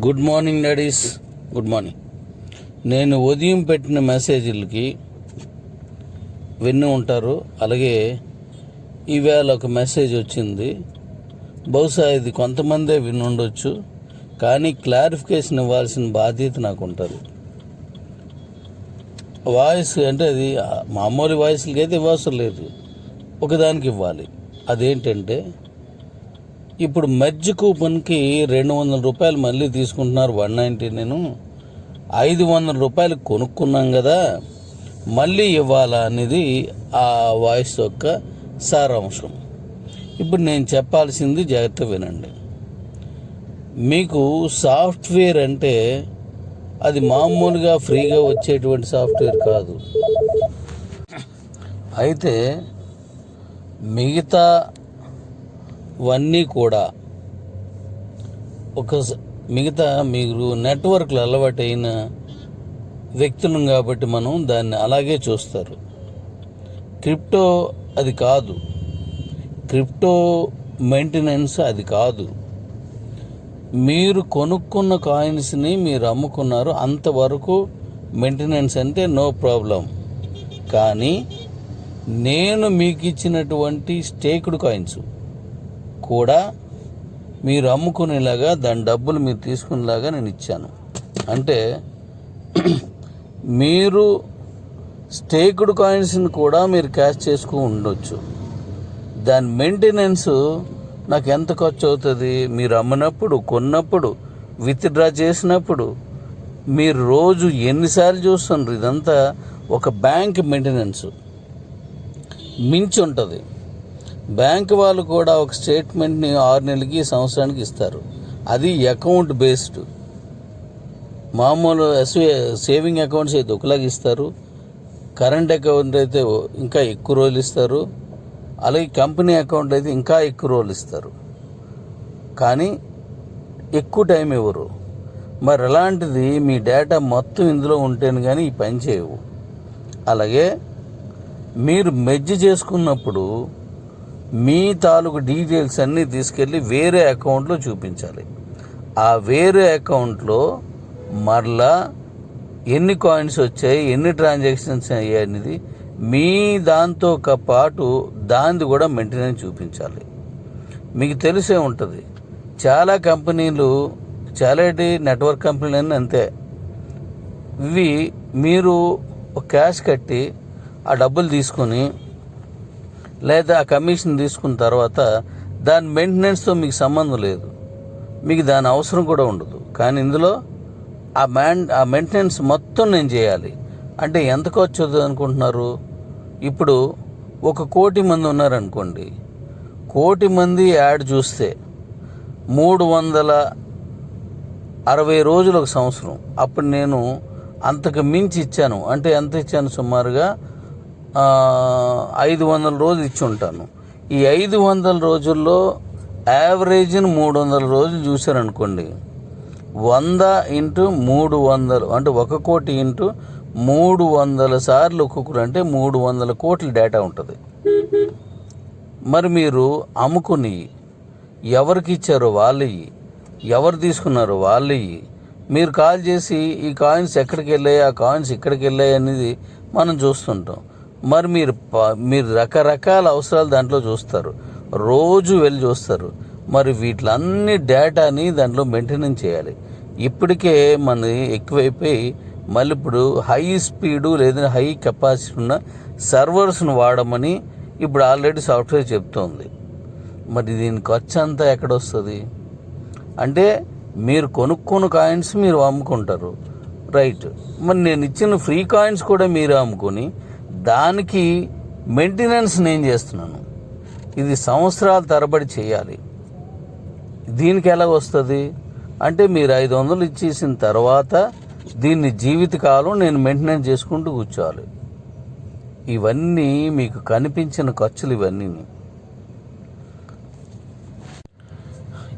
Good morning daddies. Good morning. నేను ఉదయం పెట్టిన మెసేజ్లకి విన్ను ఉంటారు. అలాగే ఈవేళ ఒక మెసేజ్ వచ్చింది. బహుశా ఇది కొంతమందే వినుండొచ్చు కానీ క్లారిఫికేషన్ ఇవ్వాల్సిన బాధ్యత నాకు ఉంటుంది వాయిస్ అంటే అది మామూలు వాయిస్లకి అయితే ఇవ్వాల్సిన లేదు. ఒకదానికి ఇవ్వాలి. అదేంటంటే ఇప్పుడు మెర్జ్ కూపన్కి రెండు వందల రూపాయలు మళ్ళీ తీసుకుంటున్నారు వన్ నైంటీ నేను. ఐదు వందల రూపాయలు కొనుక్కున్నాం కదా మళ్ళీ ఇవ్వాలా అనేది ఆ వాయిస్ యొక్క సారాంశం. ఇప్పుడు నేను చెప్పాల్సింది జాగ్రత్త వినండి. మీకు సాఫ్ట్వేర్ అంటే అది మామూలుగా ఫ్రీగా వచ్చేటువంటి సాఫ్ట్వేర్ కాదు. అయితే మిగతా ఇవన్నీ కూడా ఒక స- మిగతా మీరు నెట్వర్క్లు అలవాటైన వ్యక్తులను కాబట్టి మనం దాన్ని అలాగే చూస్తారు. క్రిప్టో అది కాదు. క్రిప్టో మెయింటెనెన్స్ అది కాదు. మీరు కొనుక్కున్న కాయిన్స్ని మీరు అమ్ముకున్నారు అంతవరకు మెయింటెనెన్స్ అంటే నో ప్రాబ్లం. కానీ నేను మీకు ఇచ్చినటువంటి స్టేక్డ్ కాయిన్స్ కూడా మీరు అమ్ముకునేలాగా దాని డబ్బులు మీరు తీసుకునేలాగా నేను ఇచ్చాను. అంటే మీరు స్టేక్డ్ కాయిన్స్ని కూడా మీరు క్యాష్ చేసుకు ఉండొచ్చు. దాని మెయింటెనెన్స్ నాకు ఎంత ఖర్చు అవుతుంది? మీరు అమ్మినప్పుడు కొన్నప్పుడు విత్డ్రా చేసినప్పుడు మీరు రోజు ఎన్నిసార్లు చూస్తున్నారు ఇదంతా ఒక బ్యాంక్ మెయింటెనెన్స్. మించి ఉంటుంది. బ్యాంక్ వాళ్ళు కూడా ఒక స్టేట్మెంట్ని ఆరు నెలలకి సంవత్సరానికి ఇస్తారు. అది అకౌంట్ బేస్డ్. మామూలు ఎస్వే సేవింగ్ అకౌంట్స్ అయితే ఒకలాగా ఇస్తారు. కరెంట్ అకౌంట్ అయితే ఇంకా ఎక్కువ రోజులు ఇస్తారు. అలాగే కంపెనీ అకౌంట్ అయితే ఇంకా ఎక్కువ రోజులు ఇస్తారు. కానీ ఎక్కువ టైం ఇవ్వరు. మరి అలాంటిది మీ డేటా మొత్తం ఇందులో ఉంటేనే కానీ ఈ పని చేయవు. అలాగే మీరు మెజ్జి చేసుకున్నప్పుడు మీ తాలూకు డీటెయిల్స్ అన్నీ తీసుకెళ్ళి వేరే అకౌంట్లో చూపించాలి. ఆ వేరే అకౌంట్లో మరలా ఎన్ని కాయిన్స్ వచ్చాయి ఎన్ని ట్రాన్సాక్షన్స్ అయ్యాయి అనేది మీ దాంతో ఒక పాటు దాన్ని కూడా మెయింటెనెన్స్ చూపించాలి. మీకు తెలిసే ఉంటుంది చాలా కంపెనీలు చాలటి నెట్వర్క్ కంపెనీలు అన్నీ అంతే. ఇవి మీరు క్యాష్ కట్టి ఆ డబ్బులు తీసుకొని లేదా ఆ కమిషన్ తీసుకున్న తర్వాత దాని మెయింటెనెన్స్తో మీకు సంబంధం లేదు. మీకు దాని అవసరం కూడా ఉండదు. కానీ ఇందులో ఆ మ్యాన్ ఆ మెయింటెనెన్స్ మొత్తం నేను చేయాలి. అంటే ఎంత ఖర్చు అవుతుంది అనుకుంటున్నారు? ఇప్పుడు ఒక కోటి మంది ఉన్నారనుకోండి. కోటి మంది యాడ్ చూస్తే మూడు వందల అరవై రోజులు ఒక సంవత్సరం. అప్పుడు నేను అంతకు మించి ఇచ్చాను. అంటే ఎంత ఇచ్చాను? సుమారుగా ఐదు వందల రోజులు ఇచ్చి ఉంటాను. ఈ ఐదు వందల రోజుల్లో యావరేజ్ని మూడు వందల రోజులు చూశారనుకోండి. వంద ఇంటూ మూడు వందలు అంటే ఒక కోటి ఇంటూ మూడు వందల సార్లు ఒక్కొక్కరు అంటే మూడు వందల కోట్ల డేటా ఉంటుంది. మరి మీరు అమ్ముకుని ఎవరికి ఇచ్చారో వాళ్ళయ్యి ఎవరు తీసుకున్నారో వాళ్ళయ్యి మీరు కాల్ చేసి ఈ కాయిన్స్ ఎక్కడికి వెళ్ళాయి ఆ కాయిన్స్ ఇక్కడికి వెళ్ళాయి అనేది మనం చూస్తుంటాం. మరి మీరు ప- మీరు రకరకాల అవసరాలు దాంట్లో చూస్తారు. రోజు వెళ్ళి చూస్తారు. మరి వీటిలన్నీ డేటాని దాంట్లో మెయింటెనెన్స్ చేయాలి. ఇప్పటికే మన ఎక్కువైపోయి మళ్ళీ ఇప్పుడు హై స్పీడు లేదా హై కెపాసిటీ ఉన్న సర్వర్స్ను వాడమని ఇప్పుడు ఆల్రెడీ సాఫ్ట్వేర్ చెప్తోంది. మరి దీని ఖర్చు అంతా ఎక్కడ వస్తుంది అంటే మీరు కొనుక్కున్న కాయిన్స్ మీరు అమ్ముకుంటారు. రైట్. మరి నేను ఇచ్చిన ఫ్రీ కాయిన్స్ కూడా మీరు అమ్ముకొని దానికి మెయింటెనెన్స్ నేను చేస్తున్నాను. ఇది సంవత్సరాల తరబడి చేయాలి. దీనికి ఎలా వస్తుంది? అంటే మీరు ఐదు వందలు ఇచ్చేసిన తర్వాత దీన్ని జీవితకాలం నేను మెయింటెనెన్స్ చేసుకుంటూ కూర్చోవాలి. ఇవన్నీ మీకు కనిపించిన ఖర్చులు ఇవన్నీ.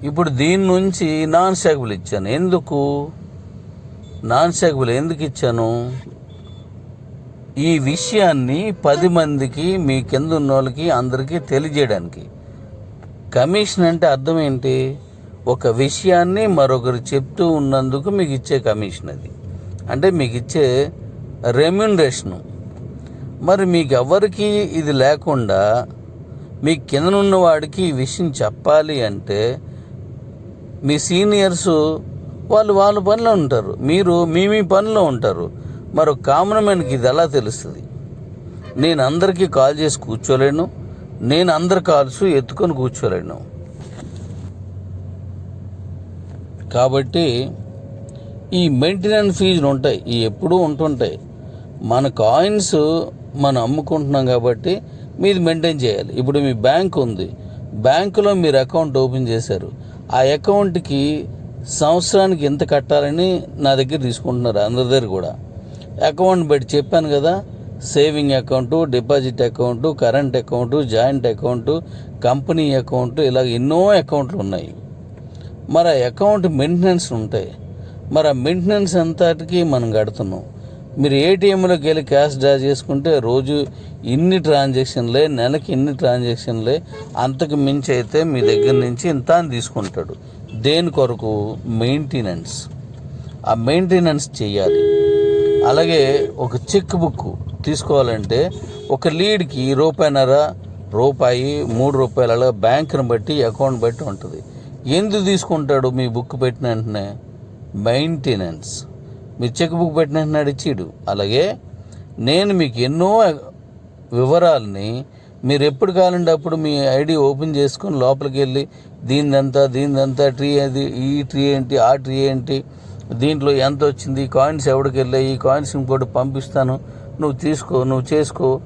ఇప్పుడు దీని నుంచి నాన్ స్టాకబుల్ ఇచ్చాను. ఎందుకు? నాన్ స్టాకబుల్ ఎందుకు ఇచ్చాను? ఈ విషయాన్ని పది మందికి మీ కింద ఉన్న వాళ్ళకి అందరికీ తెలియజేయడానికి. కమిషన్ అంటే అర్థం ఏంటి? ఒక విషయాన్ని మరొకరు చెప్తూ ఉన్నందుకు మీకు ఇచ్చే కమిషన్ అది. అంటే మీకు ఇచ్చే రెమ్యునరేషను. మరి మీకు ఎవరికి ఇది లేకుండా మీ కిందనున్న వాడికి ఈ విషయం చెప్పాలి అంటే మీ సీనియర్స్ వాళ్ళు వాళ్ళ పనిలో ఉంటారు. మీరు మీ మీ పనిలో ఉంటారు. మరి కామన్ మ్యాన్కి ఇది ఎలా తెలుస్తుంది? నేను అందరికీ కాల్ చేసి కూర్చోలేను నేను అందరి కాల్స్ ఎత్తుకొని కూర్చోలేను. కాబట్టి ఈ మెయింటెనెన్స్ ఫీజులు ఉంటాయి ఈ ఎప్పుడూ ఉంటుంటాయి. మన కాయిన్స్ మనం అమ్ముకుంటున్నాం కాబట్టి మీది మెయింటైన్ చేయాలి. ఇప్పుడు మీ బ్యాంక్ ఉంది బ్యాంకులో మీరు అకౌంట్ ఓపెన్ చేశారు. ఆ అకౌంట్కి సంవత్సరానికి ఎంత కట్టాలని నా దగ్గర తీసుకుంటున్నారు అందరి దగ్గర కూడా. అకౌంట్ బట్టి చెప్పాను కదా saving account deposit account current account joint account company account ఇలా ఎన్నో అకౌంట్లు ఉన్నాయి. మరి ఆ అకౌంట్ మెయింటెనెన్స్ ఉంటాయి మరి ఆ మెయింటెనెన్స్ అంతటికి మనం కడుతున్నాం. మీరు ఏటీఎంలోకి వెళ్ళి క్యాష్ డ్రా చేసుకుంటే రోజు ఇన్ని ట్రాన్సాక్షన్లే నెలకి ఇన్ని ట్రాన్సాక్షన్లే అంతకు మించి అయితే మీ దగ్గర నుంచి ఇంత అని తీసుకుంటాడు. దేని కొరకు? మెయింటెనెన్స్ ఆ మెయింటెనెన్స్ చేయాలి. అలాగే ఒక చెక్ బుక్ తీసుకోవాలంటే ఒక లీడ్కి రూపాయిన్నర రూపాయి మూడు రూపాయలు అలా బ్యాంకుని బట్టి అకౌంట్ బట్టి ఉంటుంది. ఎందుకు తీసుకుంటాడు మీ బుక్ పెట్టిన వెంటనే? మెయింటెనెన్స్. మీ చెక్ బుక్ పెట్టిన వెంటనే ఇచ్చిడు. అలాగే నేను మీకు ఎన్నో వివరాలని మీరు ఎప్పుడు కావాలంటే అప్పుడు మీ ఐడి ఓపెన్ చేసుకొని లోపలికి వెళ్ళి దీనిదంతా దీనిదంతా ట్రీ అది ఈ ట్రీ ఏంటి ఆ ట్రీ ఏంటి దీంట్లో ఎంత వచ్చింది? ఈ కాయిన్స్ ఎవరికి వెళ్ళాయి? ఈ కాయిన్స్ ఇంకోటి పంపిస్తాను. నువ్వు తీసుకో నువ్వు చేసుకో.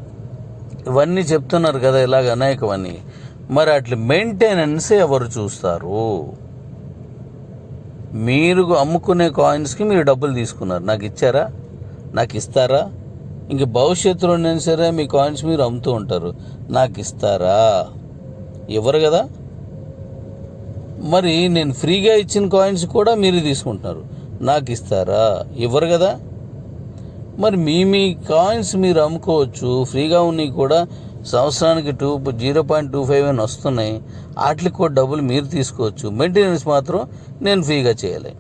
ఇవన్నీ చెప్తున్నారు కదా ఇలాగ అనేకమని. మరి అట్లా మెయింటెనెన్స్ ఎవరు చూస్తారు? మీరు అమ్ముకునే కాయిన్స్కి మీరు డబ్బులు తీసుకున్నారు. నాకు ఇచ్చారా? నాకు ఇస్తారా? ఇంక భవిష్యత్తులో నేను సరే మీ కాయిన్స్ మీరు అమ్ముతూ ఉంటారు. నాకు ఇస్తారా? ఇవ్వరు కదా? మరి నేను ఫ్రీగా ఇచ్చిన కాయిన్స్ కూడా మీరు తీసుకుంటున్నారు. నాకు ఇస్తారా ఇవ్వరు కదా? మరి మీ మీ కాయిన్స్ మీరు అమ్ముకోవచ్చు. ఫ్రీగా ఉన్నవి కూడా సంవత్సరానికి two zero point two five అని వస్తున్నాయి. వాటికి కూడా డబ్బులు మీరు తీసుకోవచ్చు. మెయింటెనెన్స్ మాత్రం నేను ఫ్రీగా చేయాలి.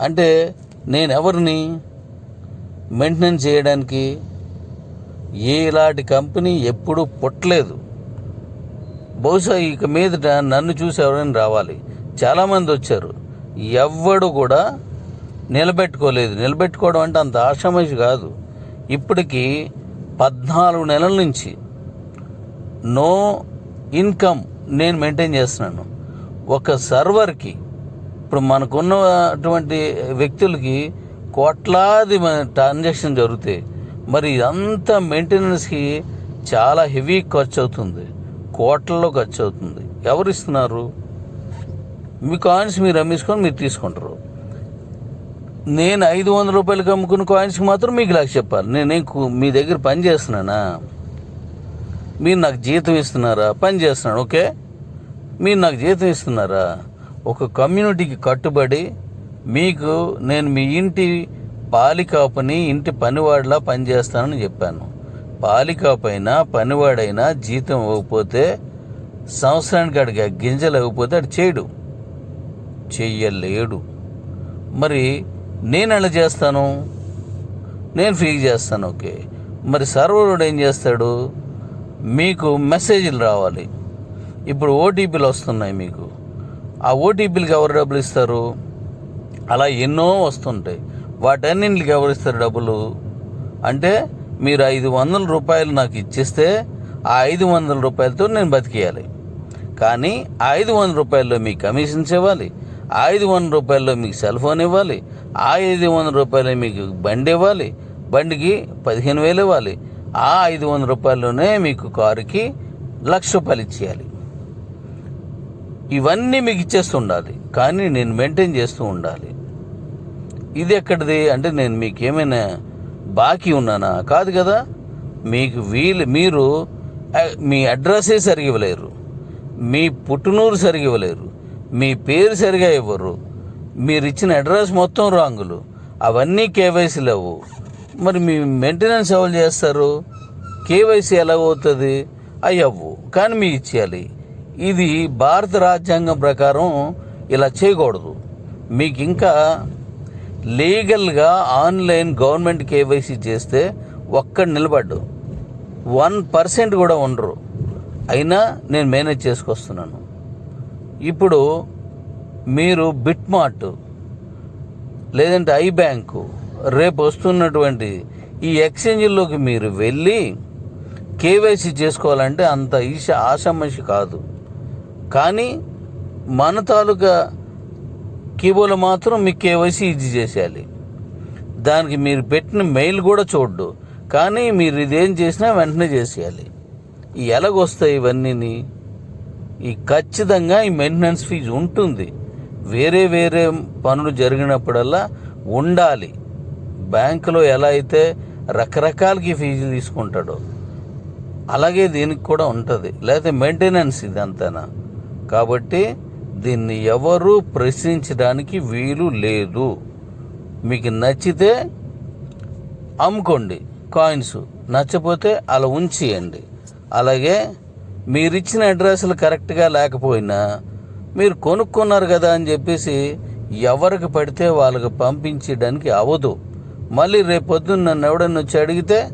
అంటే నేను ఎవరిని? మెయింటెనెన్స్ చేయడానికి ఏ ఇలాంటి కంపెనీ ఎప్పుడూ పుట్టలేదు. బహుశా ఇక మీదట నన్ను చూసి ఎవరైనా రావాలి. చాలామంది వచ్చారు. ఎవ్వడు కూడా నిలబెట్టుకోలేదు. నిలబెట్టుకోవడం అంటే అంత ఆషామాషి కాదు. ఇప్పటికీ పద్నాలుగు నెలల నుంచి నో ఇన్కమ్ నేను మెయింటైన్ చేస్తున్నాను. ఒక సర్వర్కి ఇప్పుడు మనకున్నటువంటి వ్యక్తులకి కోట్లాది ట్రాన్సాక్షన్ జరుగుతాయి మరి ఇదంతా మెయింటెనెన్స్కి చాలా హెవీ ఖర్చు అవుతుంది కోట్లలో ఖర్చు అవుతుంది ఎవరు ఇస్తున్నారు? మీ కాయిన్స్ మీరు అమ్మేసుకొని మీరు తీసుకుంటారు. నేను ఐదు వందల రూపాయలకి అమ్ముకున్న కాయిన్స్కి మాత్రం మీకు ఇలా చెప్పాలి. నేను మీ దగ్గర పని చేస్తున్నానా? మీరు నాకు జీతం ఇస్తున్నారా? పని చేస్తున్నాను ఓకే? మీరు నాకు జీతం ఇస్తున్నారా? ఒక కమ్యూనిటీకి కట్టుబడి మీకు నేను మీ ఇంటి పాలికాపుని ఇంటి పనివాడిలా పనిచేస్తానని చెప్పాను. పాలికాపైనా పనివాడైనా జీతం ఇవ్వకపోతే సంవత్సరానికి అడిగా గింజలు ఇవ్వకపోతే అది చేయడు చెయ్యలేడు మరి నేను ఎలా చేస్తాను? నేను ఫ్రీ చేస్తాను ఓకే. మరి సర్వరుడు ఏం చేస్తాడు? మీకు మెసేజ్లు రావాలి. ఇప్పుడు ఓటీపీలు వస్తున్నాయి మీకు. ఆ ఓటీపీలకి ఎవరు డబ్బులు ఇస్తారు? అలా ఎన్నో వస్తుంటాయి. వాటన్నింటికి ఎవరు ఇస్తారు డబ్బులు? అంటే మీరు ఐదు వందల రూపాయలు నాకు ఇచ్చిస్తే ఆ ఐదు వందల రూపాయలతో నేను బతికేయాలి. కానీ ఐదు వందల రూపాయల్లో మీకు కమిషన్స్ ఇవ్వాలి. ఐదు వందల రూపాయల్లో మీకు సెల్ ఫోన్ ఇవ్వాలి ఆ ఐదు వందల రూపాయలు మీకు బండి ఇవ్వాలి బండికి పదిహేను వేలు ఇవ్వాలి. ఆ ఐదు వందల రూపాయల్లోనే మీకు కారుకి లక్ష రూపాయలు ఇచ్చేయాలి. ఇవన్నీ మీకు ఇచ్చేస్తూ ఉండాలి కానీ నేను మెయింటైన్ చేస్తూ ఉండాలి. ఇది ఎక్కడిది అంటే నేను మీకు ఏమైనా బాకీ ఉన్నానా? కాదు కదా. మీకు వీలు మీరు మీ అడ్రస్సే సరిగివ్వలేరు మీ పుట్టునూరు సరిగివ్వలేరు మీ పేరు సరిగా ఇవ్వరు. మీరు ఇచ్చిన అడ్రస్ మొత్తం రాంగులు. అవన్నీ కేవైసీ లేవు. మరి మీ మెయింటెనెన్స్ ఎవరు చేస్తారు? కేవైసీ ఎలా అవుతుంది? అయ్యవు కానీ మీ ఇచ్చేయాలి. ఇది భారత రాజ్యాంగం ప్రకారం ఇలా చేయకూడదు. మీకు ఇంకా లీగల్గా ఆన్లైన్ గవర్నమెంట్ కేవైసీ చేస్తే ఒక్కడు నిలబడ్డు. వన్ పర్సెంట్ కూడా ఉండరు. అయినా నేను మేనేజ్ చేసుకొస్తున్నాను. ఇప్పుడు మీరు బిట్మార్ట్ లేదంటే ఐ బ్యాంకు రేపు వస్తున్నటువంటి ఈ ఎక్స్చేంజ్లోకి మీరు వెళ్ళి కేవైసీ చేసుకోవాలంటే అంత ఈశ ఆశమషి కాదు. కానీ మన తాలూకా కీబోర్డ్లో మాత్రం మీకు కేవైసీ ఈజీ చేసేయాలి. దానికి మీరు పెట్టిన మెయిల్ కూడా చూడ్డు కానీ మీరు ఇదేం చేసినా వెంటనే చేసేయాలి. ఎలాగొస్తాయి ఇవన్నీని? ఈ ఖచ్చితంగా ఈ మెయింటెనెన్స్ ఫీజు ఉంటుంది. వేరే వేరే పనులు జరిగినప్పుడల్లా ఉండాలి. బ్యాంకులో ఎలా అయితే రకరకాలకి ఫీజు తీసుకుంటాడో అలాగే దీనికి కూడా ఉంటుంది. లేకపోతే మెయింటెనెన్స్ అంతేనా కాబట్టి దీన్ని ఎవరు ప్రశ్నించడానికి వీలు లేదు. మీకు నచ్చితే అమ్ముకోండి. కాయిన్స్ నచ్చపోతే అలా ఉంచేయండి. అలాగే మీరు ఇచ్చిన అడ్రస్లు కరెక్ట్గా లేకపోయినా మీరు కొనుక్కున్నారు కదా అని చెప్పేసి ఎవరికి పడితే వాళ్ళకి పంపించడానికి అవ్వదు మళ్ళీ రేపు పొద్దున్న నన్ను ఎవడన్నా వచ్చి అడిగితే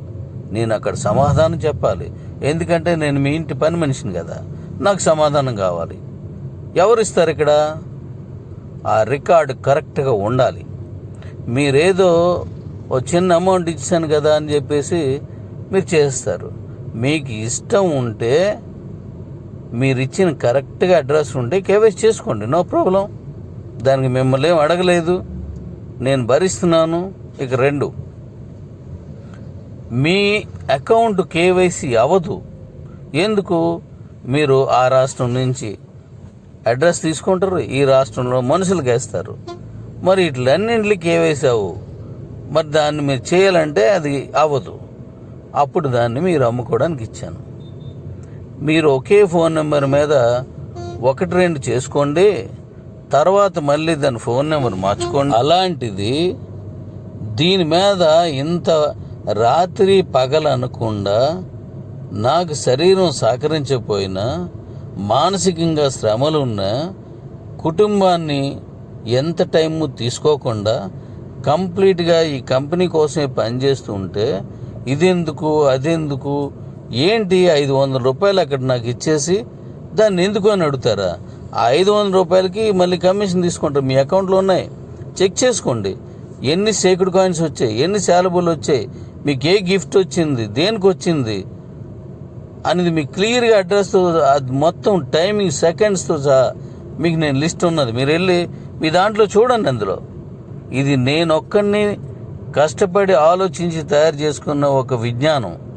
నేను అక్కడ సమాధానం చెప్పాలి. ఎందుకంటే నేను మీ ఇంటి పని మనిషిని కదా. నాకు సమాధానం కావాలి. ఎవరు ఇస్తారు ఇక్కడ? ఆ రికార్డు కరెక్ట్గా ఉండాలి. మీరేదో ఓ చిన్న అమౌంట్ ఇచ్చాను కదా అని చెప్పేసి మీరు చేస్తారు. మీకు ఇష్టం ఉంటే మీరు ఇచ్చిన కరెక్ట్గా అడ్రస్ ఉంటే కేవైసీ చేసుకోండి. No problem. దానికి మిమ్మల్ని ఏం అడగలేదు. నేను భరిస్తున్నాను. ఇక రెండు. మీ అకౌంట్ కేవైసీ అవ్వదు. ఎందుకు? మీరు ఆ రాష్ట్రం నుంచి అడ్రస్ తీసుకుంటారు. ఈ రాష్ట్రంలో మనుషులు వేస్తారు మరి ఇట్లన్నింటికి కేవైసీ అవ్వు. మరి దాన్ని మీరు చేయాలంటే అది అవ్వదు. అప్పుడు దాన్ని మీరు అమ్ముకోవడానికి ఇచ్చాను. మీరు ఒకే ఫోన్ నెంబర్ మీద ఒకటి రెండు చేసుకోండి తర్వాత మళ్ళీ దాని ఫోన్ నెంబర్ మార్చుకోండి. అలాంటిది దీని మీద ఇంత రాత్రి పగలనకుండా నాకు శరీరం సహకరించకపోయినా మానసికంగా శ్రమలు ఉన్న కుటుంబాన్ని ఎంత టైము తీసుకోకుండా కంప్లీట్గా ఈ కంపెనీ కోసమే పనిచేస్తూ ఉంటే ఇదెందుకు అదెందుకు ఏంటి ఐదు వందల రూపాయలు అక్కడ నాకు ఇచ్చేసి దాన్ని ఎందుకు అని అడుగుతారా? ఆ ఐదు వందల రూపాయలకి మళ్ళీ కమిషన్ తీసుకుంటారు. మీ అకౌంట్లో ఉన్నాయి. చెక్ చేసుకోండి. ఎన్ని సేకుడ్ కాయిన్స్ వచ్చాయి? ఎన్ని శాలబుల్ వచ్చాయి? మీకు ఏ గిఫ్ట్ వచ్చింది? దేనికి వచ్చింది? అనేది మీకు క్లియర్గా అడ్రస్తో అది మొత్తం టైమింగ్ సెకండ్స్తో సహా మీకు నేను లిస్ట్ ఉన్నది. మీరు వెళ్ళి మీ దాంట్లో చూడండి అందులో. ఇది నేను ఒక్కడిని కష్టపడి ఆలోచించి తయారు చేసుకున్న ఒక విజ్ఞానం.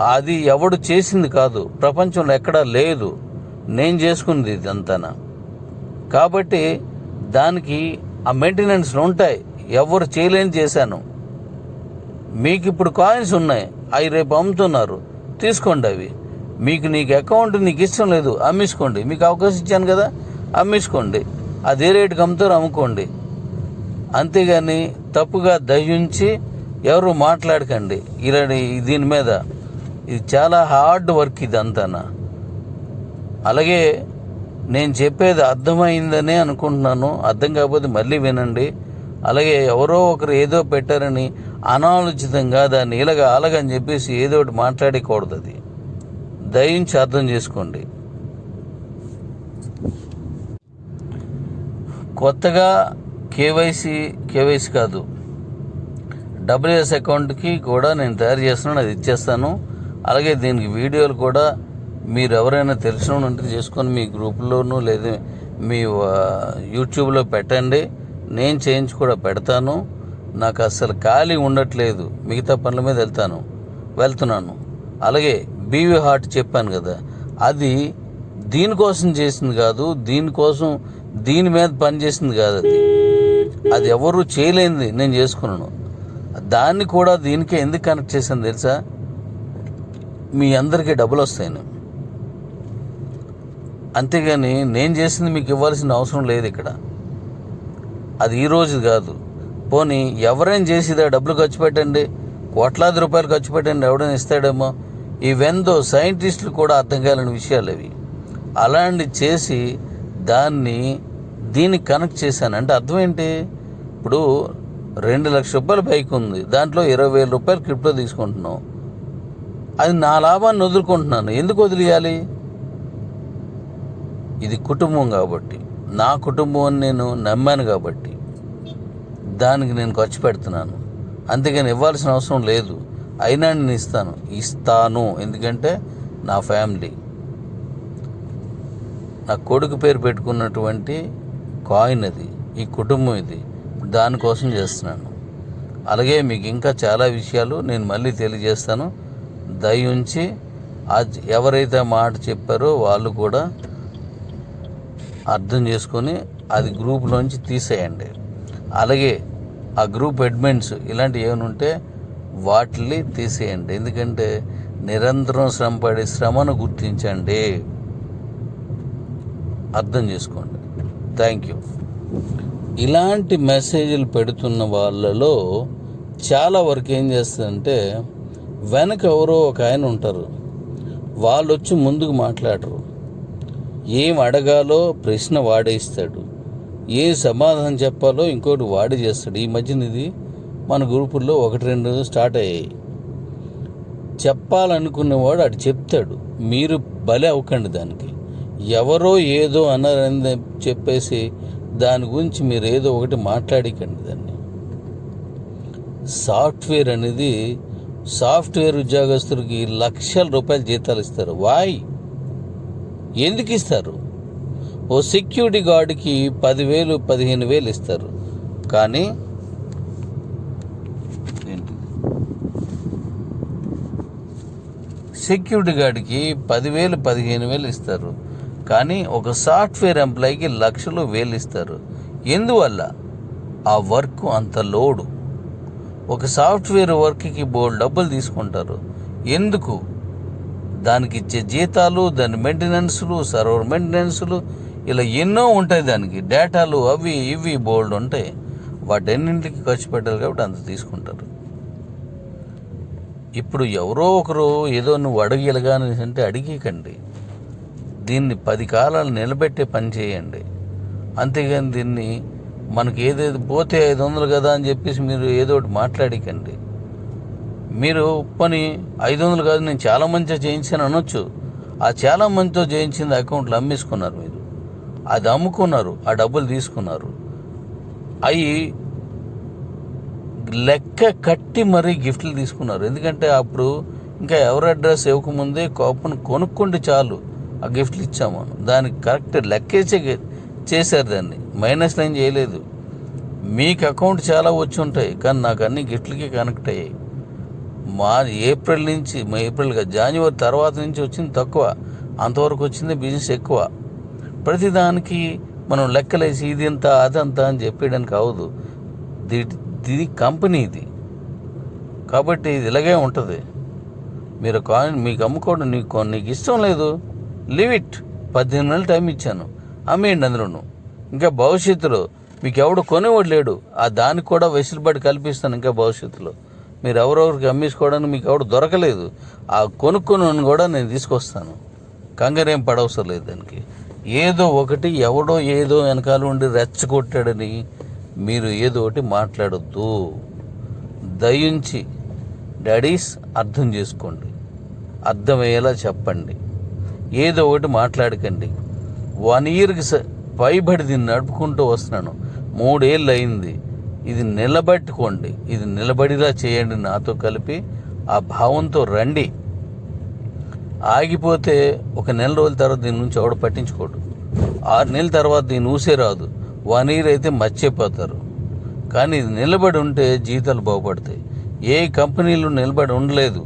అది ఎవడు చేసింది కాదు. ప్రపంచంలో ఎక్కడా లేదు. నేను చేసుకుంది ఇదంతా కాబట్టి దానికి ఆ మెయింటెనెన్స్లు ఉంటాయి. ఎవరు చేయలేని చేశాను. మీకు ఇప్పుడు కాయిన్స్ ఉన్నాయి. అవి రేపు అమ్ముతున్నారు. తీసుకోండి అవి. మీకు నీకు అకౌంట్ నీకు ఇష్టం లేదు. అమ్మేసుకోండి. మీకు అవకాశం ఇచ్చాను కదా అమ్మేసుకోండి. అదే రేటుకి అమ్ముతారు అమ్ముకోండి. అంతేగాని తప్పుగా దయించి ఎవరు మాట్లాడకండి. ఇలాంటి దీని మీద ఇది చాలా హార్డ్ వర్క్ ఇది అంతానా అలాగే నేను చెప్పేది అర్థమైందనే అనుకుంటున్నాను. అర్థం కాకపోతే మళ్ళీ వినండి. అలాగే ఎవరో ఒకరు ఏదో పెట్టారని అనాలోచితంగా దాన్ని ఇలాగ అలాగని చెప్పేసి ఏదో ఒకటి మాట్లాడకూడదు అది. దయించి అర్థం చేసుకోండి. కొత్తగా కేవైసీ కేవైసీ కాదు. డబ్ల్యూఎస్ అకౌంట్కి కూడా నేను తయారు చేస్తున్నాను అది ఇచ్చేస్తాను. అలాగే దీనికి వీడియోలు కూడా మీరు ఎవరైనా తెలిసిన ఉంటే చేసుకొని మీ గ్రూప్లోనూ లేదా మీ యూట్యూబ్లో పెట్టండి. నేను చేయించి కూడా పెడతాను. నాకు అసలు ఖాళీ ఉండట్లేదు. మిగతా పనుల మీద వెళ్తాను. వెళ్తున్నాను. అలాగే బీవీ హార్ట్ చెప్పాను కదా. అది దీనికోసం చేసింది కాదు దీనికోసం దీని మీద పని చేసింది కాదు అది. అది ఎవరు చేయలేనిది. నేను చేసుకున్నాను. దాన్ని కూడా దీనికే ఎందుకు కనెక్ట్ చేశాను తెలుసా? మీ అందరికీ డబ్బులు వస్తాయని. అంతేగాని నేను చేసింది మీకు ఇవ్వాల్సిన అవసరం లేదు ఇక్కడ. అది ఈరోజు కాదు. పోనీ ఎవరైనా చేసిదా డబ్బులు ఖర్చు పెట్టండి కోట్లాది రూపాయలు ఖర్చు పెట్టండి ఎవడైనా ఇస్తాడేమో. ఇవెందో సైంటిస్టులు కూడా అర్థం కాలేని విషయాలు అవి. అలాంటి చేసి దాన్ని దీన్ని కనెక్ట్ చేశాను. అంటే అర్థం ఏంటి? ఇప్పుడు రెండు లక్షల రూపాయల బైక్ ఉంది దాంట్లో ఇరవై వేల రూపాయలు క్రిప్టో తీసుకుంటున్నాం. అది నా లాభాన్ని వదులుకుంటున్నాను. ఎందుకు వదిలేయాలి? ఇది కుటుంబం కాబట్టి. నా కుటుంబం నేను నమ్మాను కాబట్టి. దానికి నేను ఖర్చు పెడుతున్నాను. అంతేగాని ఇవ్వాల్సిన అవసరం లేదు. అయినా నేను ఇస్తాను. ఇస్తాను. ఎందుకంటే నా ఫ్యామిలీ. నా కొడుకు పేరు పెట్టుకున్నటువంటి కాయిన్ అది. ఈ కుటుంబం ఇది. దానికోసం చేస్తున్నాను. అలాగే మీకు ఇంకా చాలా విషయాలు నేను మళ్ళీ తెలియజేస్తాను. దయ ఉంచి ఎవరైతే మాట చెప్పారో వాళ్ళు కూడా అర్థం చేసుకొని అది గ్రూప్లోంచి తీసేయండి. అలాగే ఆ గ్రూప్ అడ్మిన్స్ ఇలాంటివి ఏమైనా ఉంటే వాటిని తీసేయండి. ఎందుకంటే నిరంతరం శ్రమపడి శ్రమను గుర్తించండి. అర్థం చేసుకోండి. Thank you. ఇలాంటి మెసేజ్లు పెడుతున్న వాళ్ళలో చాలా వరకు ఏం చేస్తుందంటే వెనక ఎవరో ఒక ఆయన ఉంటారు. వాళ్ళు వచ్చి ముందుకు మాట్లాడరు. ఏం అడగాలో ప్రశ్న వాడే ఇస్తాడు. ఏ సమాధానం చెప్పాలో ఇంకోటి వాడే చేస్తాడు. ఈ మధ్యన ఇది మన గ్రూపుల్లో ఒకటి రెండు స్టార్ట్ అయ్యాయి. చెప్పాలనుకునేవాడు అటు చెప్తాడు. మీరు బలి అవ్వకండి దానికి. ఎవరో ఏదో అన్నారని చెప్పేసి దాని గురించి మీరు ఏదో ఒకటి మాట్లాడికండి దాన్ని. సాఫ్ట్వేర్ అనేది సాఫ్ట్వేర్ ఉద్యోగస్తులకి లక్షల రూపాయల జీతాలు ఇస్తారు. వాయ్ ఎందుకు ఇస్తారు? ఓ సెక్యూరిటీ గార్డుకి పదివేలు పదిహేను వేలు ఇస్తారు. కానీ సెక్యూరిటీ గార్డ్కి పదివేలు పదిహేను వేలు ఇస్తారు. కానీ ఒక సాఫ్ట్వేర్ ఎంప్లాయీకి లక్షలు వేలు ఇస్తారు. ఎందువల్ల? ఆ వర్క్ అంత లోడు. ఒక సాఫ్ట్వేర్ వర్క్కి బోల్ డబ్బులు తీసుకుంటారు. ఎందుకు? దానికి ఇచ్చే జీతాలు దాని మెయింటెనెన్స్లు సర్వర్ మెయింటెనెన్స్లు ఇలా ఎన్నో ఉంటాయి దానికి. డేటాలు అవి ఇవి బోల్డ్ ఉంటాయి. వాటన్నింటికి ఖర్చు పెట్టాలి కాబట్టి అంత తీసుకుంటారు. ఇప్పుడు ఎవరో ఒకరు ఏదో నువ్వు అడగలగాని అంటే అడిగికండి దీన్ని పది కాలాలు నిలబెట్టే పని చేయండి. అంతేగాని దీన్ని మనకి ఏదేది పోతే ఐదు వందలు కదా అని చెప్పేసి మీరు ఏదో ఒకటి మాట్లాడికండి. మీరు పని ఐదు వందలు కాదు నేను చాలా మంచిగా చేయించాను అనొచ్చు. ఆ చాలా మందితో చేయించింది అకౌంట్లు అమ్మేసుకున్నారు మీరు. అది అమ్ముకున్నారు ఆ డబ్బులు తీసుకున్నారు. అవి లెక్క కట్టి మరీ గిఫ్ట్లు తీసుకున్నారు. ఎందుకంటే అప్పుడు ఇంకా ఎవరి అడ్రస్ ఇవ్వకముందే కోపను కొనుక్కుంటే చాలు. ఆ గిఫ్ట్లు ఇచ్చాము. దానికి కరెక్ట్ లెక్కేసే చేశారు దాన్ని. మైనస్ నేను చేయలేదు. మీకు అకౌంట్ చాలా వచ్చి ఉంటాయి కానీ నాకు అన్ని గిట్లకి కనెక్ట్ అయ్యాయి. మా ఏప్రిల్ నుంచి మా ఏప్రిల్ జనవరి తర్వాత నుంచి వచ్చింది తక్కువ. అంతవరకు వచ్చింది బిజినెస్ ఎక్కువ. ప్రతిదానికి మనం లెక్కలేసి ఇది ఇంత అదంతా అని చెప్పేయడానికి అవదు ది- ఇది కంపెనీ ఇది. కాబట్టి ఇది ఇలాగే ఉంటుంది. మీరు కాయిన్ మీకు అమ్ముకోవడం నీకు నీకు ఇష్టం లేదు లివ్ ఇట్. పద్దెనిమిది నెలలు టైం ఇచ్చాను. అమ్మేయండి అందులోను. ఇంకా భవిష్యత్తులో మీకు ఎవడు కొనేవాడు లేడు. ఆ దానికి కూడా వెసులుబాటు కల్పిస్తాను ఇంకా భవిష్యత్తులో. మీరు ఎవరెవరికి అమ్మేసుకోవడానికి మీకు ఎవడు దొరకలేదు. ఆ కొనుక్కుని కూడా నేను తీసుకొస్తాను. కంగారేం పడవసరం లేదు దానికి. ఏదో ఒకటి ఎవడో ఏదో వెనకాల ఉండి రెచ్చగొట్టాడని మీరు ఏదో ఒకటి మాట్లాడొద్దు. దయించి డాడీస్ అర్థం చేసుకోండి. అర్థమయ్యేలా చెప్పండి. ఏదో ఒకటి మాట్లాడకండి. వన్ ఇయర్కి భయపడి పైబడి దీన్ని నడుపుకుంటూ వస్తున్నాను. మూడేళ్ళు అయింది ఇది నిలబెట్టుకోండి. ఇది నిలబడిలా చేయండి నాతో కలిపి. ఆ భావంతో రండి. ఆగిపోతే ఒక నెల రోజుల తర్వాత దీని నుంచి ఎవడు పట్టించుకోడు. ఆరు నెలల తర్వాత దీని ఊసే రాదు. వన్ ఇయర్ అయితే మర్చిపోతారు. కానీ ఇది నిలబడి ఉంటే జీతాలు బాగుపడతాయి. ఏ కంపెనీలు నిలబడి ఉండలేదు.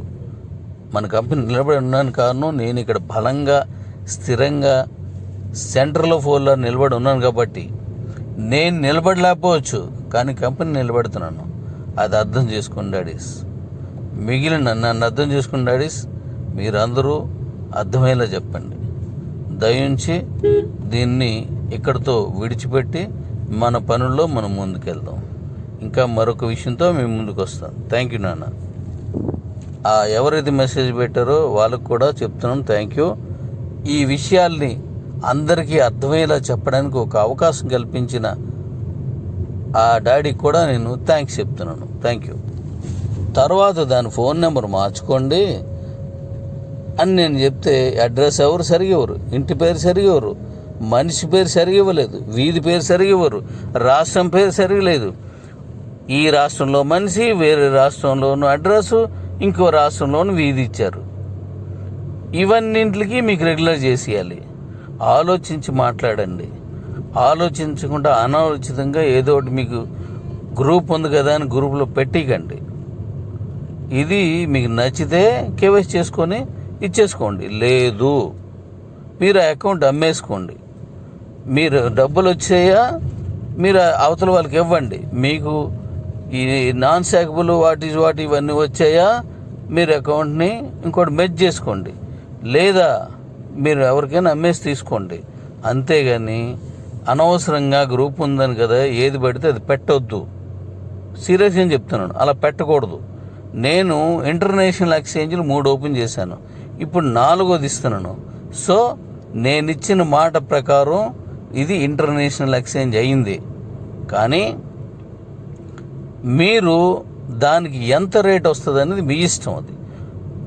మన కంపెనీ నిలబడి ఉన్నాను కారణం నేను ఇక్కడ బలంగా స్థిరంగా సెంటర్లో ఫోన్లో నిలబడి ఉన్నాను కాబట్టి నేను నిలబడలేకపోవచ్చు కానీ కంపెనీ నిలబడుతున్నాను. అది అర్థం చేసుకుని డాడీస్. మిగిలిన నన్ను అర్థం చేసుకుని డాడీస్. మీరందరూ అర్థమయ్యేలా చెప్పండి. దయించి దీన్ని ఇక్కడితో విడిచిపెట్టి మన పనుల్లో మనం ముందుకెళ్దాం. ఇంకా మరొక విషయంతో మేము ముందుకు వస్తాం థ్యాంక్ యూ నాన్న. ఆ ఎవరైతే మెసేజ్ పెట్టారో వాళ్ళకు కూడా చెప్తున్నాం థ్యాంక్ యూ. ఈ విషయాల్ని అందరికీ అర్థమయ్యేలా చెప్పడానికి ఒక అవకాశం కల్పించిన ఆ డాడీకి కూడా నేను థ్యాంక్స్ చెప్తున్నాను. థ్యాంక్ యూ తర్వాత దాని ఫోన్ నెంబర్ మార్చుకోండి. అని నేను చెప్తే అడ్రస్ ఎవరు సరిగేవారు? ఇవ్వరు ఇంటి పేరు సరిగా ఇవ్వరు మనిషి పేరు సరిగివ్వలేదు వీధి పేరు సరిగివ్వరు రాష్ట్రం పేరు సరిగా లేదు ఈ రాష్ట్రంలో మనిషి వేరే రాష్ట్రంలోను అడ్రస్ ఇంకో రాష్ట్రంలోను వీధి ఇచ్చారు. ఇవన్నింటికి మీకు రెగ్యులర్ చేసేయాలి. ఆలోచించి మాట్లాడండి. ఆలోచించకుండా అనాలోచితంగా ఏదో ఒకటి మీకు గ్రూప్ ఉంది కదా అని గ్రూప్లో పెట్టికండి. ఇది మీకు నచ్చితే కేవైసీ చేసుకొని ఇచ్చేసుకోండి. లేదు మీరు ఆ అకౌంట్ అమ్మేసుకోండి. మీరు డబ్బులు వచ్చాయా? మీరు అవతల వాళ్ళకి ఇవ్వండి. మీకు ఈ నాన్ సాకబుల్ వాటి వాటి ఇవన్నీ వచ్చాయా? మీరు అకౌంట్ని ఇంకోటి మెచ్ చేసుకోండి. లేదా మీరు ఎవరికైనా అమ్మేసి తీసుకోండి. అంతేగాని అనవసరంగా గ్రూప్ ఉందని కదా ఏది పడితే అది పెట్టొద్దు. సీరియస్గా చెప్తున్నాను. అలా పెట్టకూడదు. నేను ఇంటర్నేషనల్ ఎక్స్చేంజ్లు మూడు ఓపెన్ చేశాను. ఇప్పుడు నాలుగోది ఇస్తున్నాను. సో నేను ఇచ్చిన మాట ప్రకారం ఇది ఇంటర్నేషనల్ ఎక్స్చేంజ్ అయింది. కానీ మీరు దానికి ఎంత రేట్ వస్తుంది అనేది మీ ఇష్టం అది.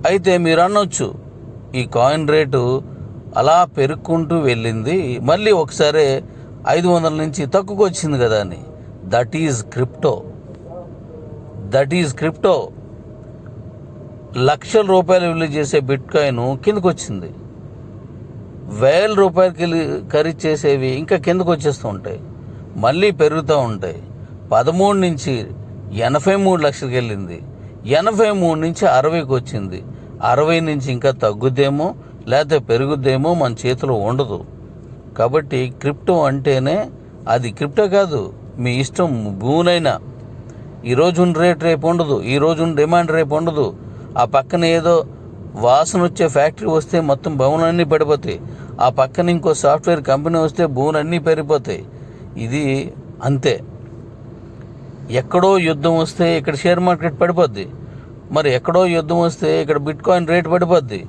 అయితే మీరు అనొచ్చు ఈ కాయిన్ రేటు అలా పెరుక్కుంటూ వెళ్ళింది. మళ్ళీ ఒకసారి ఐదు వందల నుంచి తక్కువకు వచ్చింది కదా అని. That is crypto that is crypto లక్షల రూపాయలు విలువ చేసే బిట్ కాయిన్ కిందకు వచ్చింది వేల రూపాయలకి ఖరీ చేసేవి ఇంకా కిందకు వచ్చేస్తూ ఉంటాయి. మళ్ళీ పెరుగుతూ ఉంటాయి. పదమూడు నుంచి ఎనభై మూడు లక్షలకి వెళ్ళింది. ఎనభై మూడు నుంచి అరవైకి వచ్చింది. అరవై నుంచి ఇంకా తగ్గుద్దేమో లేకపోతే పెరుగుద్దేమో మన చేతిలో ఉండదు. కాబట్టి క్రిప్టో అంటేనే అది క్రిప్టో కాదు మీ ఇష్టం భూనైనా ఈరోజు ఉన్న రేట్ రేపు ఉండదు ఈరోజు డిమాండ్ రేపు ఉండదు. ఆ పక్కన ఏదో వాసన వచ్చే ఫ్యాక్టరీ వస్తే మొత్తం భవనాలన్నీ పడిపోతాయి. ఆ పక్కన ఇంకో సాఫ్ట్వేర్ కంపెనీ వస్తే భూములన్నీ పెరిగిపోతాయి. ఇది అంతే. ఎక్కడో యుద్ధం వస్తే ఇక్కడ షేర్ మార్కెట్ పడిపోద్ది. మరి ఎక్కడో యుద్ధం వస్తే ఇక్కడ బిట్ కాయిన్ రేట్ పడిపోద్ది.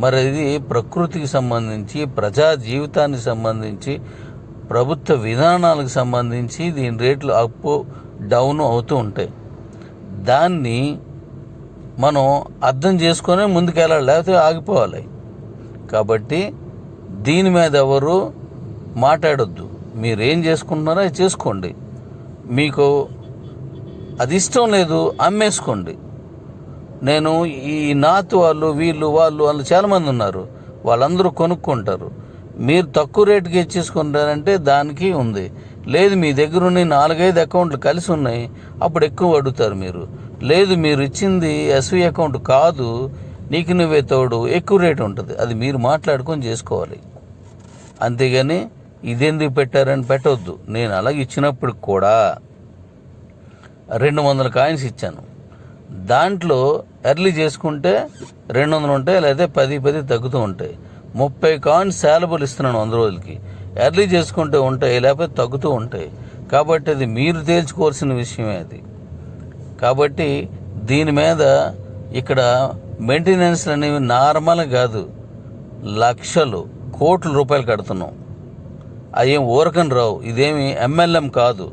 మరి ఇది ప్రకృతికి సంబంధించి ప్రజా జీవితానికి సంబంధించి ప్రభుత్వ విధానాలకు సంబంధించి దీని రేట్లు అప్ డౌన్ అవుతూ ఉంటాయి. దాన్ని మనం అర్థం చేసుకొని ముందుకెళ్ళాలి లేకపోతే ఆగిపోవాలి. కాబట్టి దీని మీద ఎవరు మాట్లాడొద్దు. మీరేం చేసుకుంటున్నారో అది చేసుకోండి. మీకు అది ఇష్టం లేదు అమ్మేసుకోండి. నేను ఈ నాత్ వాళ్ళు వీళ్ళు వాళ్ళు వాళ్ళు చాలామంది ఉన్నారు. వాళ్ళందరూ కొనుక్కుంటారు. మీరు తక్కువ రేటుకి ఇచ్చేసుకుంటారంటే దానికి ఉంది. లేదు మీ దగ్గర ఉన్న నాలుగైదు అకౌంట్లు కలిసి ఉన్నాయి అప్పుడు ఎక్కువ అడుగుతారు మీరు. లేదు మీరు ఇచ్చింది ఎస్వి అకౌంట్ కాదు నీకు నువ్వే తోడు ఎక్కువ రేటు ఉంటుంది. అది మీరు మాట్లాడుకొని చేసుకోవాలి. అంతేగాని ఇదెందుకు పెట్టారని పెట్టవద్దు నేను అలాగే ఇచ్చినప్పుడు కూడా రెండు వందల కాయిన్స్ ఇచ్చాను. దాంట్లో ఎర్లీ చేసుకుంటే రెండు వందలు ఉంటాయి లేదా పది పది తగ్గుతూ ఉంటాయి. ముప్పై కాయిన్స్ శాలబుల్ ఇస్తున్నాను వంద రోజులకి. ఎర్లీ చేసుకుంటే ఉంటాయి లేకపోతే తగ్గుతూ ఉంటాయి. కాబట్టి అది మీరు తేల్చుకోవాల్సిన విషయమే అది. కాబట్టి దీని మీద ఇక్కడ మెయింటెనెన్స్లు అనేవి నార్మల్ కాదు. లక్షలు కోట్ల రూపాయలు కడుతున్నాం. అదేం ఊరకని రావు. ఇదేమి ఎంఎల్ఎం కాదు.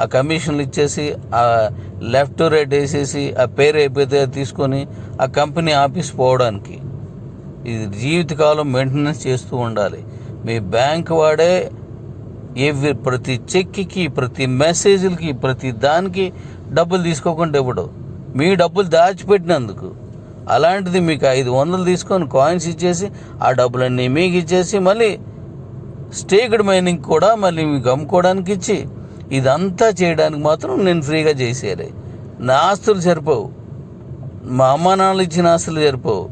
ఆ కమిషన్లు ఇచ్చేసి ఆ లెఫ్ట్ రైట్ వేసేసి ఆ పేరు అయిపోతే అది తీసుకొని ఆ కంపెనీ ఆఫీస్ పోవడానికి. ఇది జీవితకాలం మెయింటెనెన్స్ చేస్తూ ఉండాలి. మీ బ్యాంక్ వాడే ఎవ్రీ ప్రతి చెక్కి ప్రతి మెసేజ్లకి ప్రతి దానికి డబ్బులు తీసుకోకుండా ఇవ్వడు. మీ డబ్బులు దాచిపెట్టినందుకు. అలాంటిది మీకు ఐదు వందలు తీసుకొని కాయిన్స్ ఇచ్చేసి ఆ డబ్బులన్నీ మీకు ఇచ్చేసి మళ్ళీ స్టేక్డ్ మైనింగ్ కూడా మళ్ళీ మీకు అమ్ముకోవడానికి ఇచ్చి ఇదంతా చేయడానికి మాత్రం నేను ఫ్రీగా చేసేయాలి. నా ఆస్తులు సరిపోవు. మా అమ్మ నాన్నలు ఇచ్చిన ఆస్తులు సరిపోవు.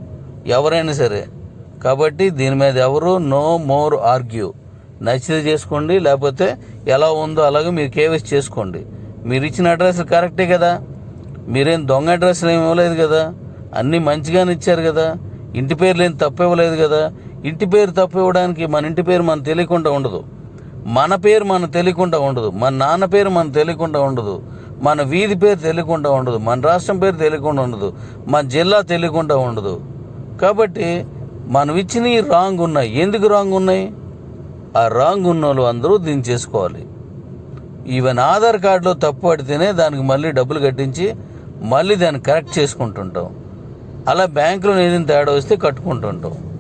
ఎవరైనా సరే. కాబట్టి దీని మీద ఎవరు నో మోర్ ఆర్గ్యూ. నచ్చితే చేసుకోండి లేకపోతే ఎలా ఉందో అలాగే మీరు కేవైసీ చేసుకోండి. మీరు ఇచ్చిన అడ్రస్ కరెక్టే కదా. మీరేం దొంగ అడ్రస్లు ఏమి ఇవ్వలేదు కదా. అన్నీ మంచిగానే ఇచ్చారు కదా. ఇంటి పేర్లు ఏం తప్పు ఇవ్వలేదు కదా. ఇంటి పేరు తప్పు ఇవ్వడానికి మన ఇంటి పేరు మనం తెలియకుండా ఉండదు. మన పేరు మనం తెలియకుండా ఉండదు. మన నాన్న పేరు మనం తెలియకుండా ఉండదు. మన వీధి పేరు తెలియకుండా ఉండదు. మన రాష్ట్రం పేరు తెలియకుండా ఉండదు. మన జిల్లా తెలియకుండా ఉండదు. కాబట్టి మనం ఇచ్చినవి రాంగ్ ఉన్నాయి. ఎందుకు రాంగ్ ఉన్నాయి? ఆ రాంగ్ ఉన్న వాళ్ళు అందరూ దీన్ని చేసుకోవాలి. ఈవెన్ ఆధార్ కార్డులో తప్పు పడితేనే దానికి మళ్ళీ డబ్బులు కట్టించి మళ్ళీ దాన్ని కరెక్ట్ చేసుకుంటుంటాం. అలా బ్యాంకులో ఏదైనా తేడా వస్తే కట్టుకుంటుంటాం.